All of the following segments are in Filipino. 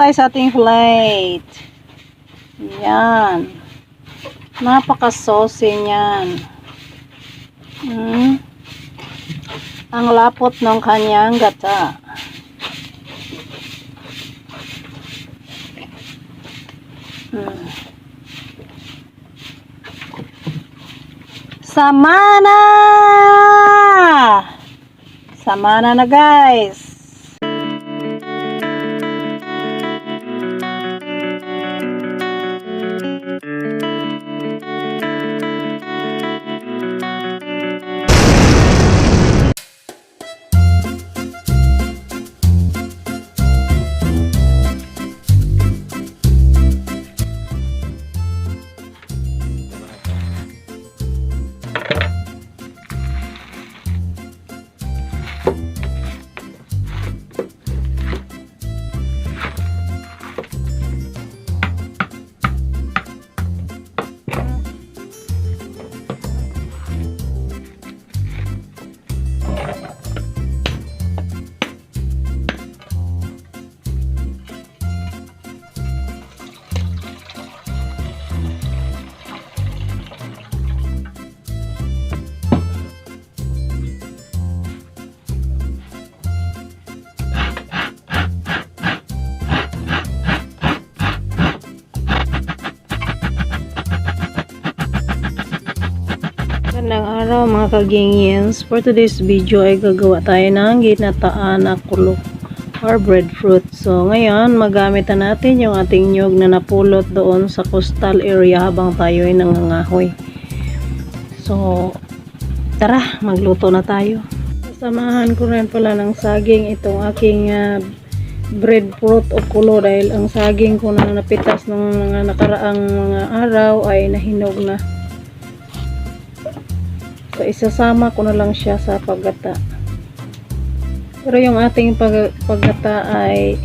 tayo sa ating plate. Yan. Napaka-saucy niyan. Hmm. Ang lapot ng kanyang gata. Hmm. Samana! Samana na guys. Mga kagingyans. For today's video ay gagawa tayo ng ginataan na kulok or breadfruit. So ngayon magamit na natin yung ating nyog na napulot doon sa coastal area habang tayo ay nangangahoy. So tara magluto na tayo. Samahan ko rin pala ng saging itong aking ah, breadfruit o kulo dahil ang saging ko na napitas ng mga nakaraang mga araw ay nahinog na. So, isasama ko na lang siya sa paggata. Pero yung ating pag paggata ay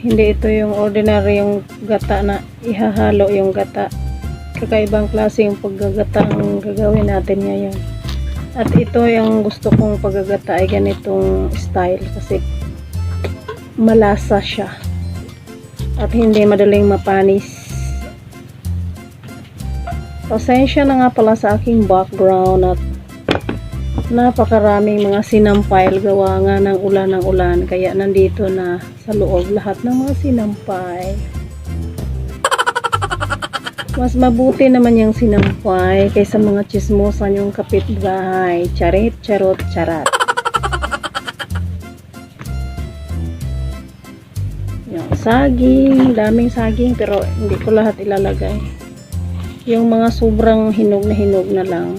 hindi ito yung ordinary yung gata na ihahalo yung gata. Kakaibang klase yung paggagata ang gagawin natin ngayon. At ito yung gusto kong paggagata ay ganitong style kasi malasa siya. At hindi madaling mapanis. Pasensya na nga pala sa aking background at napakaraming mga sinampay gawa nga ng ulan ng ulan kaya nandito na sa loob lahat ng mga sinampay. Mas mabuti naman yung sinampay kaysa mga chismosan yung kapitbahay. Charit, charot, charat. Yung saging, daming saging pero hindi ko lahat ilalagay yung mga sobrang hinog na hinog na lang.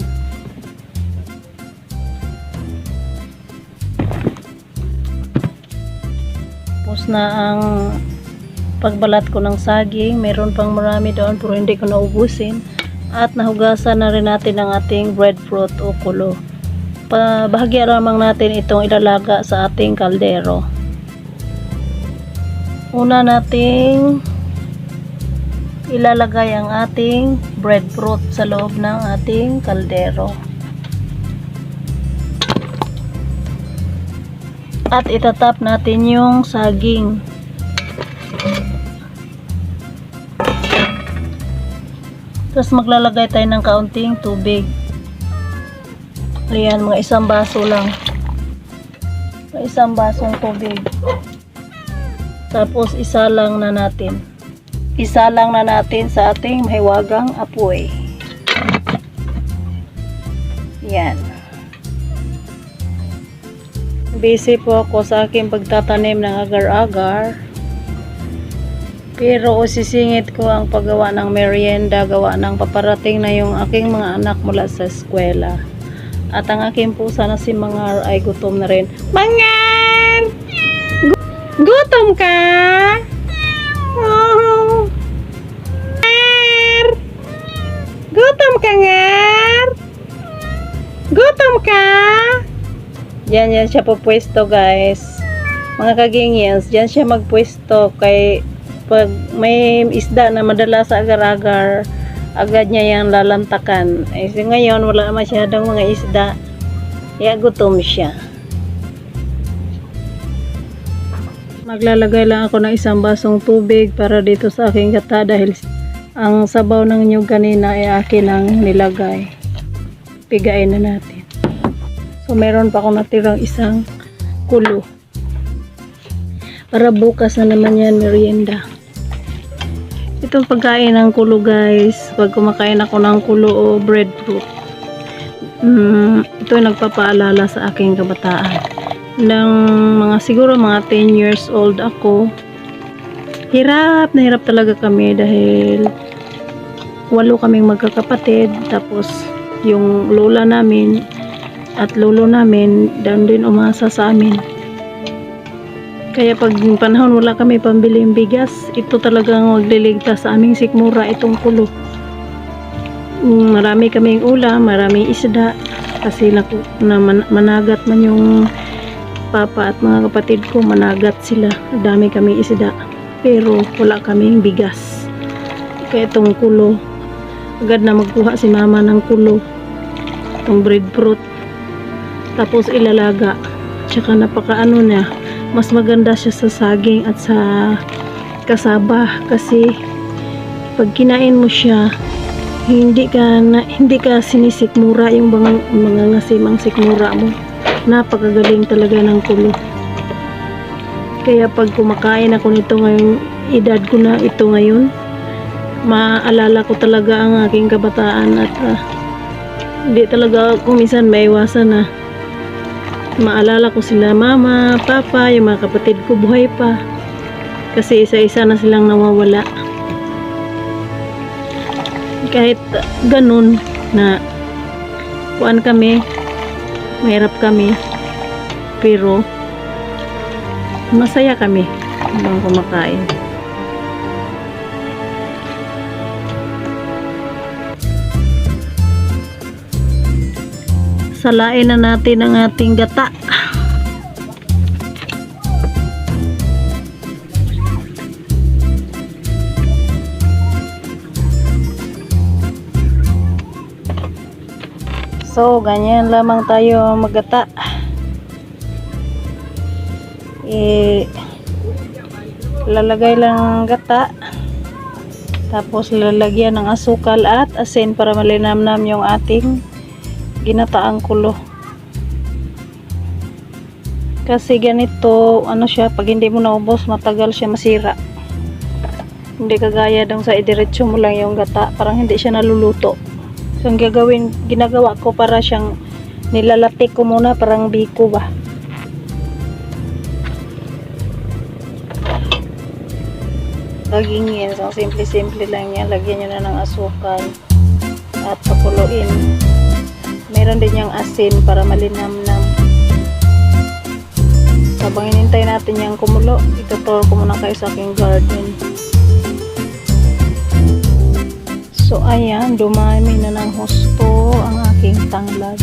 Tapos na ang pagbalat ko ng saging meron pang marami doon pero hindi ko naubusin. At nahugasan na rin natin ang ating breadfruit o kulo. Bahagya lamang natin itong ilalaga sa ating kaldero. Una nating ilalagay ang ating breadfruit sa loob ng ating kaldero. At itatap natin yung saging. Tapos maglalagay tayo ng kaunting tubig. Ayan, mga isang baso lang. Mga isang basong tubig. Tapos isa lang na natin isa lang na natin sa ating mahiwagang apoy. Yan. Busy po ako sa aking pagtatanim ng agar-agar. Pero usisingit ko ang paggawa ng merienda, gawa ng paparating na yung aking mga anak mula sa eskwela. At ang aking pusa na si Mangar ay gutom na rin. Mangan! Gu- gutom ka? Oh. Gutom ka? Gutom ka? Diyan yan siya pupwesto, guys. Mga kagingyans, diyan siya magpwesto kay pag may isda na madala sa agar-agar, agad niya yan lalantakan. Eh, ngayon, wala masyadong mga isda. Kaya gutom siya. Maglalagay lang ako ng isang basong tubig para dito sa aking gata dahil ang sabaw ng nyug kanina ay akin ang nilagay. Pigain na natin. So meron pa akong natirang isang kulo. Para bukas na naman yan merienda. Itong pagkain ng kulo guys, pag kumakain ako ng kulo o breadfruit, mm, ito nagpapaalala sa aking kabataan. Nang mga siguro mga 10 years old ako, hirap na hirap talaga kami dahil walo kaming magkakapatid tapos yung lola namin at lolo namin doon din umasa sa amin. Kaya pag panahon wala kami pambiling bigas ito talagang magliligtas sa aming sikmura itong kulo Mm, marami kaming ulam maraming isda kasi na man- managat man yung papa at mga kapatid ko managat sila. Dami kaming isda pero wala kaming bigas. Kaya itong kulo agad na magkuha si mama ng kulo itong breadfruit tapos ilalaga. Tsaka napakaano niya mas maganda siya sa saging at sa kasaba. Kasi pag kinain mo siya hindi ka na, hindi ka sinisikmura yung mga, mga ngasimang sikmura mo. Napakagaling talaga ng kulo. Kaya pag kumakain ako nito ngayong edad ko na ito ngayon maalala ko talaga ang aking kabataan at ah, hindi talaga kung minsan maiwasan na maalala ko sila mama, papa, yung mga kapatid ko buhay pa. Kasi isa-isa na silang nawawala. Kahit ah, ganun na kuan kami mahirap kami pero masaya kami habang kumakain salain na natin ang ating gata. So ganyan lamang tayo magata. Eh lalagay lang ng gata. Tapos lalagyan ng asukal at asin para malinamnam yung ating ginataang kulo kasi ganito ano siya pag hindi mo naubos matagal siya masira. Hindi kagaya dong sa idiretso mo lang yung gata parang hindi siya naluluto. So ang gagawin ginagawa ko para siyang nilalatik ko muna parang biko ba. Laging yan so simple-simple lang yan. Lagyan nyo na ng asukal at pakuluin meron din yung asin para malinamnam habang inintay natin yung kumulo ituturo ko muna kayo sa aking garden. So ayan dumami na ng husto ang aking tanglad.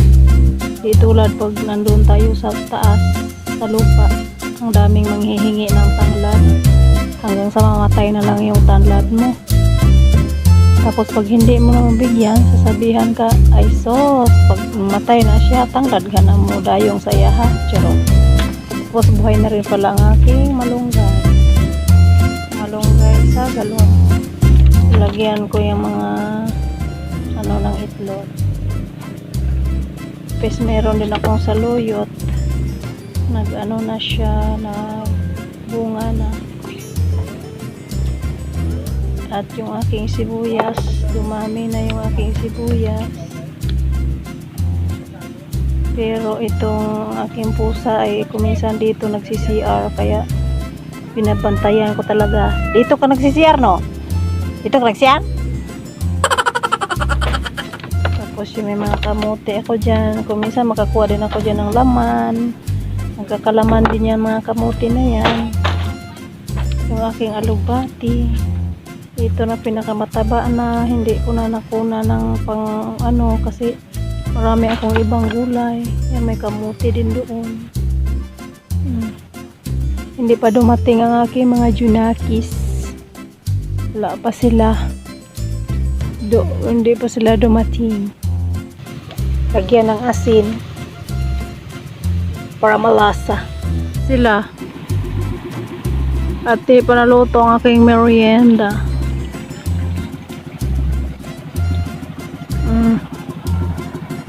Di pag nandun tayo sa taas sa lupa ang daming manghihingi ng tanglad. Hanggang sa mamatay na lang yung tanglad mo tapos pag hindi mo na mabigyan, sasabihan ka, ay sos, pag matay na siya, tanglad ka na mo dayong saya ha. Charot. Tapos buhay na rin pala ang aking malunggay. Malunggay sa galon. Lagyan ko yung mga ano ng itlog. Tapos meron din akong saluyot. Nag ano na siya, na bunga na at yung aking sibuyas dumami na yung aking sibuyas. Pero itong aking pusa ay kuminsan dito nagsi-CR kaya binabantayan ko talaga. Dito ka nagsi-CR no? dito ka nagsi-CR? tapos yung may mga kamote ako dyan. Kuminsan makakuha din ako dyan ng laman. Nagkakalaman din yan mga kamote na yan. Yung aking alubati ito na pinakamataba na hindi ko na nakuna ng pang ano kasi marami akong ibang gulay. Yan may kamuti din doon. Hmm. hindi pa dumating ang aking mga junakis. Wala pa sila. Do, hindi pa sila dumating. Lagyan ng asin para malasa sila. At pa naluto ang aking merienda.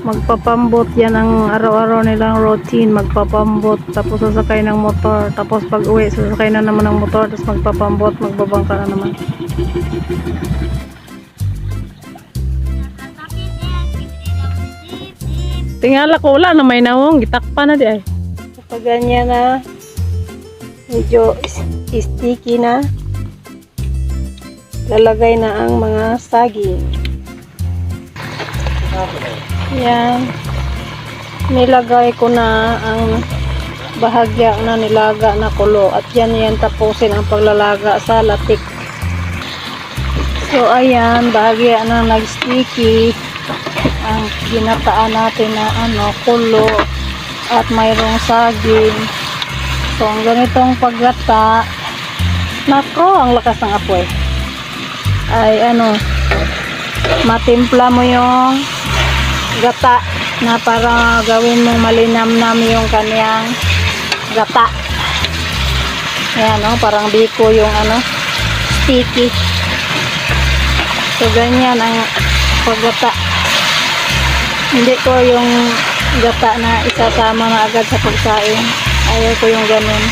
Magpapambot yan ang araw-araw nilang routine. Magpapambot, tapos sasakay ng motor. Tapos pag uwi, sasakay na naman ng motor. Tapos magpapambot, magbabangka na naman. Tingala ko wala na may nawong. Gitakpa na di ay. Kapag ganyan na, medyo sticky na, lalagay na ang mga saging. Yan. Nilagay ko na ang bahagya na nilaga na kulo at yan yan tapusin ang paglalaga sa latik. So ayan, bahagya na nag-sticky ang ginataan natin na ano, kulo at mayroong saging. So ang ganitong paggata, nako, ang lakas ng apoy. Ay ano, matimpla mo yung gata na para gawin mong malinamnam yung kaniyang gata. Ayan, no? parang biko yung ano, sticky. So, ganyan ang paggata. Hindi ko yung gata na isasama na agad sa pagkain. Ayaw ko yung ganun.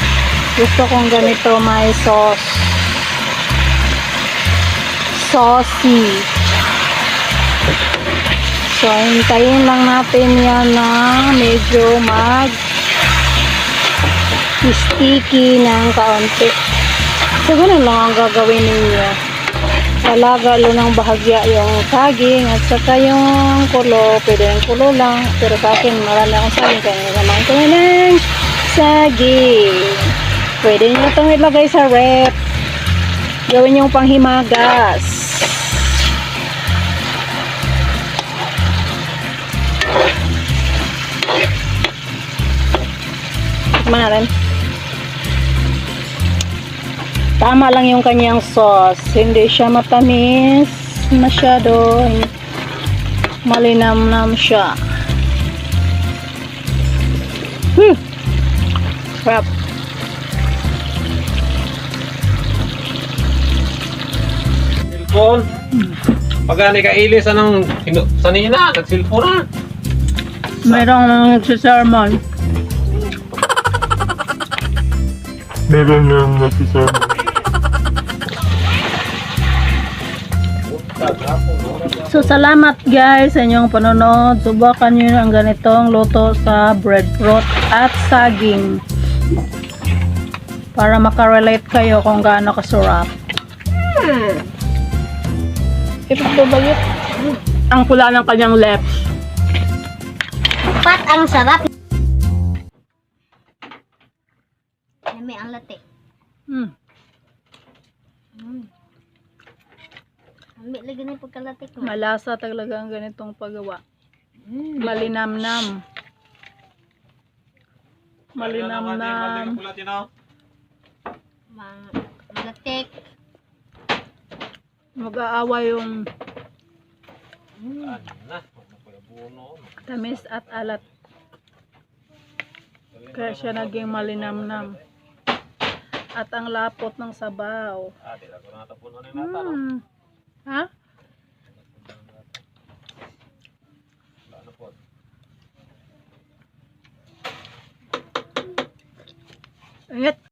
Gusto kong ganito may sauce. Saucy. So, hintayin lang natin yan na medyo mag sticky ng kaunti. So, ganun lang ang gagawin ninyo. Lalagalo ng bahagya yung saging at saka yung kulo. Pwede yung kulo lang. Pero sa akin, marami akong saging. Kaya naman ko ng saging. Pwede nyo itong ilagay sa rep. Gawin yung panghimagas. Tikman natin. Tama lang yung kanyang sauce. Hindi siya matamis masyado. Malinamnam siya. Hmm. Sarap. Cellphone. Pag ka ilis anong hinu- sanina, nagsilfon na. Mayroong nagsisermon. Meron nang nagsisama. So, salamat guys sa inyong panonood. Subukan nyo ang ganitong luto sa breadfruit at saging. Para makarelate kayo kung gaano kasarap. Ito ba yun? Ang pula ng kanyang lips. Pat ang sarap. Nami ang latte. Hmm. Mm. Ambil lagi na pagkalate ko. Malasa talaga ang ganitong paggawa. Malinamnam. Malinamnam. Mang malatik. Mag-aawa yung Na, tamis at alat. Kaya siya naging malinamnam. At ang lapot ng sabaw. Ah, di ko natapon na nata. Hmm. Ha? Ano? Ingat.